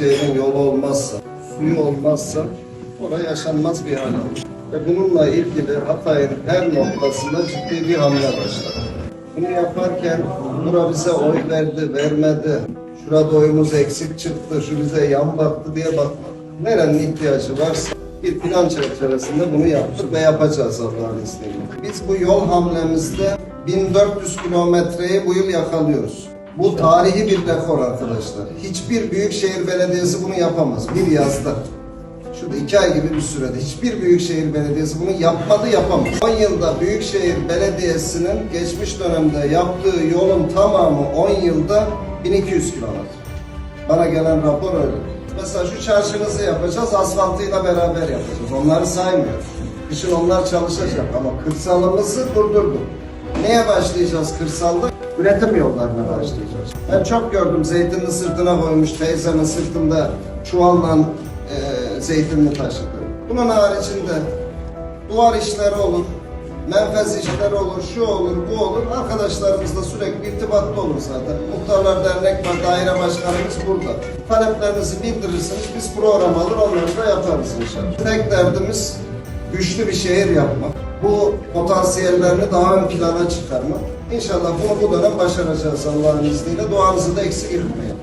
şehrin yolu olmazsa, suyu olmazsa orada yaşanmaz bir hal alır. Ve bununla ilgili Hatay'ın her noktasında ciddi bir hamle başladı. Bunu yaparken bura bize oy verdi, vermedi. Şurada oyumuz eksik çıktı, şu bize yan baktı diye bakmadı. Nerenin ihtiyacı varsa bir plan çerçevesinde bunu yaptık ve yapacağız Allah'ın izniyle. Biz bu yol hamlemizde 1400 kilometreyi bu yıl yakalıyoruz. Bu tarihi bir rekor arkadaşlar. Hiçbir büyükşehir belediyesi bunu yapamaz bir yazda. Şurada iki ay gibi bir sürede hiçbir büyükşehir belediyesi bunu yapmadı yapamaz. 10 yılda büyükşehir belediyesinin geçmiş dönemde yaptığı yolun tamamı 10 yılda 1200 kilometre. Bana gelen rapor öyle. Mesela şu çarşımızı yapacağız, asfaltıyla beraber yapacağız. Onları saymıyorum. Kışın onlar çalışacak ama kırsalımızı durdurduk. Neye başlayacağız kırsalda? Üretim yollarına başlayacağız. Ben çok gördüm zeytinli sırtına koymuş, teyzemin sırtında çuvalla e, zeytinli taşıdı. Bunun haricinde duvar işleri olur, menfez işleri olur, şu olur, bu olur. Arkadaşlarımızla sürekli irtibatlı olur zaten. Muhtarlar Dernek var, daire başkanımız burada. Taleplerinizi bildirirsiniz, biz program alır, onları da yaparız inşallah. Tek derdimiz güçlü bir şehir yapmak. Bu potansiyellerini daha ön plana çıkarmak. İnşallah bunu bu dönem başaracağız Allah'ın izniyle. Duanızı da eksik etmeyin.